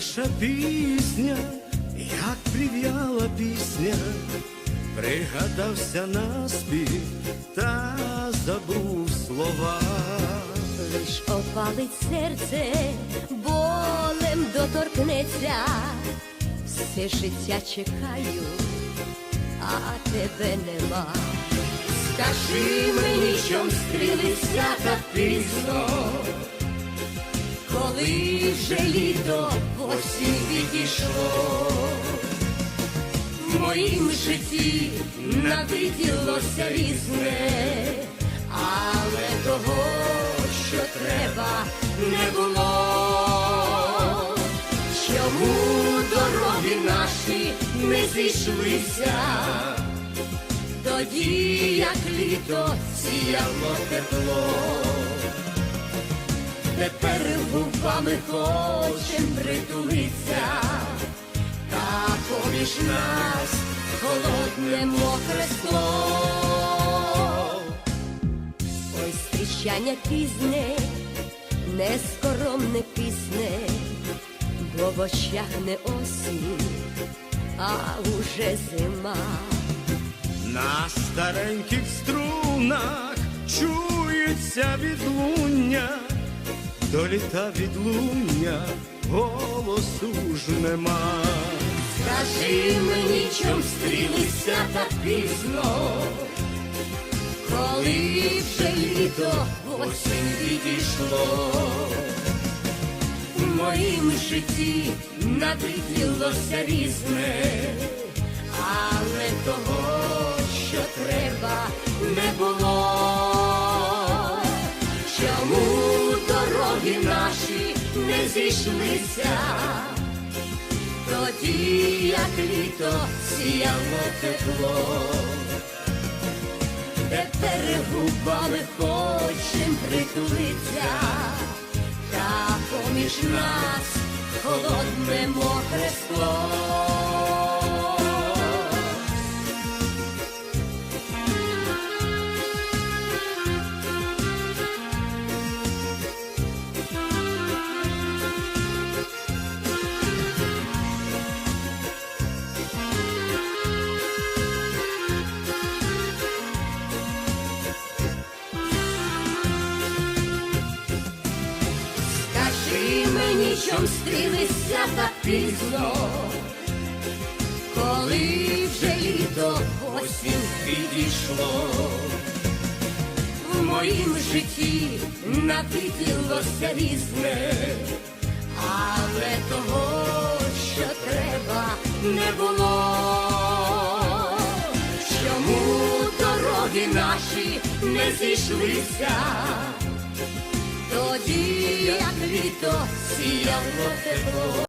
наша пісня, як прив'яла пісня, пригадався наспів та забув слова. Лиш опалить серце, болем доторкнеться, все життя чекаю, а тебе нема. Скажи мені, чом стрілися так пізно, коли вже літо осінь відійшло. В моїм житті навиділося різне, але того, що треба, не було. Чому дороги наші не зійшлися? Тоді, як літо сіяло тепло, тепер губами хочем поміж нас холодне мокре скло. Ой, зустрічання пізне, нескоромне пісне, бо в очах не осінь, а уже зима. На стареньких струнах чується відлуння, до літа відлуння голосу ж нема. Скажи мені, чом стрілися так пізно, коли вже літо осінь відійшло. В моїм житті навиділося різне, але того, що треба, не було. Чому дороги наші не зійшлися? Тоді, як літо сіяло тепло, тепер губами хочем притулиться, та поміж нас холодне мокре скло. Скажи мені, чом стрілися так пізно, коли вже літо осінь підійшло. В моїм житті навиділося різне, але того, що треба, не було. Чому дороги наші не зійшлися? Тоді, як літо сіяло тепло.